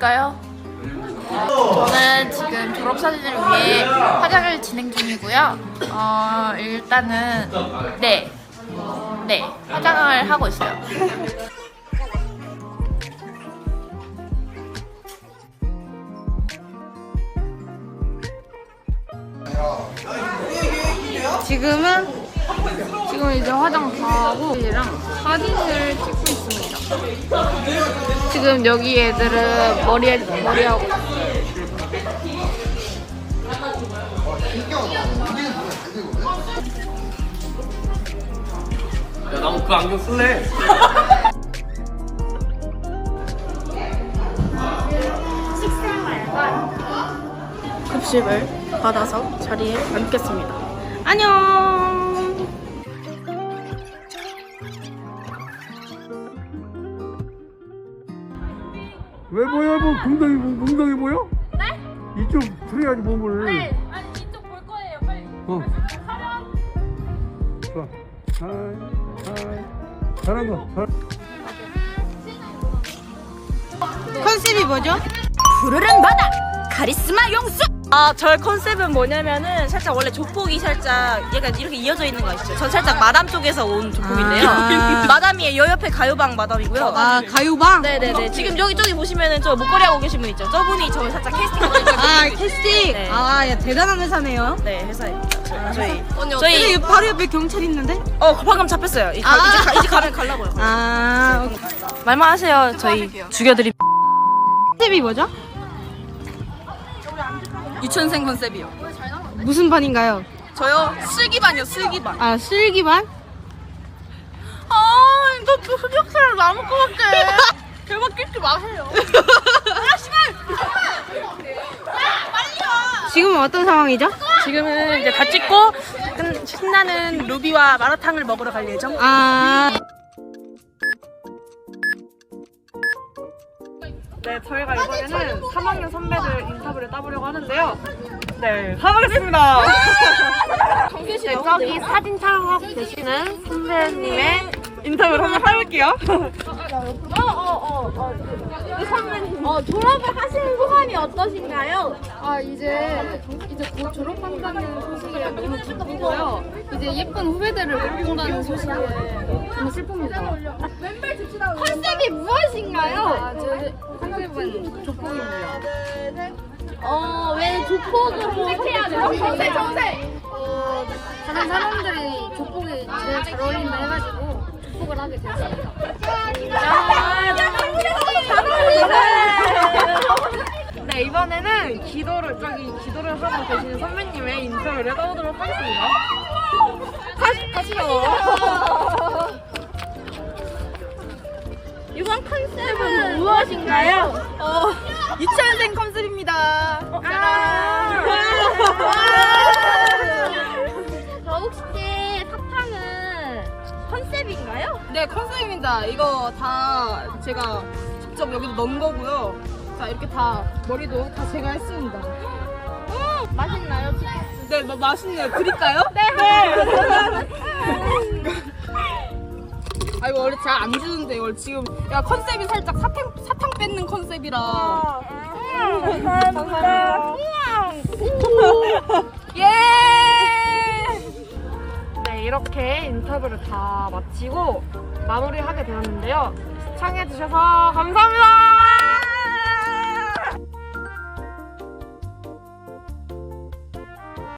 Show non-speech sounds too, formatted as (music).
안녕하실까요? 저는 지금 졸업사진을 위해 화장을 진행 중이고요. 어, 일단은, 네. 네. 화장을 하고 있어요. 지금은 지금 이제 화장 다 하고 얘랑 사진을 찍고 있습니다. 지금 여기 애들은 머리 머리하고 야, 나도 그 안경 쓸래. (laughs) 급식을 받아서 자리에 앉겠습니다. 안녕. 왜 보여? 뭐 웅덩이 웅덩이 보여? 네? 이쪽 들어야지 몸을. 네. 아니, 이쪽 볼 거예요. 빨리. 어. 좋아. 하이 하이. 잘한다. 잘. 컨셉이 뭐죠? 푸르른 바다 카리스마 용수 아 저의 컨셉은 뭐냐면은 살짝 원래 족복이 살짝 약간 이렇게 이어져 있는 거 아시죠? 전 살짝 마담 쪽에서 온 족복인데요 아. (laughs) 마담이에요 여 옆에 가요방 마담이고요 아 가요방? 네네네 지금 여기 저기 보시면은 저 목걸이 하고 계신 분 있죠? 저분이 저 살짝 캐스팅 하고 있는 아 캐스팅. 네. 아 야, 대단한 회사네요. 네 회사입니다 저- 저희 저희 저희 바로 옆에 경찰 있는데? 어 방금 잡혔어요 이 가- 아. 이제, 가, 이제 가면 가려고요 아 말만 하세요 저희 죽여드리 컨셉이 뭐죠? 유치원생 컨셉이요 무슨 반인가요? 저요 슬기반이요 슬기반 아 슬기반? 아너 흑역사를 나올 것 같아 (laughs) 대박 끼지 마세요 (laughs) 지금은 어떤 상황이죠? 지금은 이제 다 찍고 끝- 신나는 루비와 마라탕을 먹으러 갈 예정. 아 네, 저희가 이번에는 3학년 선배들 인터뷰를 따보려고 하는데요. 네, 가보겠습니다. 네, 저기 사진 촬영하고 계시는 선배님의 인터뷰를 한번 해볼게요. 어, 졸업을 하시는 소감이 어떠신가요? 아 이제 이제 곧 졸업한다는 소식에 너무 기쁘고요. 이제 예쁜 후배들을 못 본다는 소식에 너무 슬픕니다. 컨셉이 무엇인가요? 아, 제 컨셉은 족복입니다. 어, 왜 조폭으로 해야죠? 정세, 정세! 어, 다른 사람들이 족복이 제일 잘 어울린다 해가지고 족복을 하게 되었습니다. 네, 이번에는 기도를, 저기 기도를 하고 계시는 선배님의 인터뷰를 해보도록 하겠습니다. 가시, 가시죠. 이번 컨셉은 무엇인가요? 어, 유치원생 컨셉입니다. 컨셉인가요? 네, 컨셉입니다. 이거 다 제가 직접 여기도 넣은 거고요. 자, 이렇게 다 머리도 다 제가 했습니다. 맛있나요? 네, 마, 맛있네요. 드릴까요? 네. (laughs) 아 이거 원래 잘 안 주는데 이걸 지금 야 컨셉이 살짝 사탕 사탕 뺏는 컨셉이라. 감사합니다. 인터뷰를 다 마치고 마무리하게 되었는데요. 시청해주셔서 감사합니다!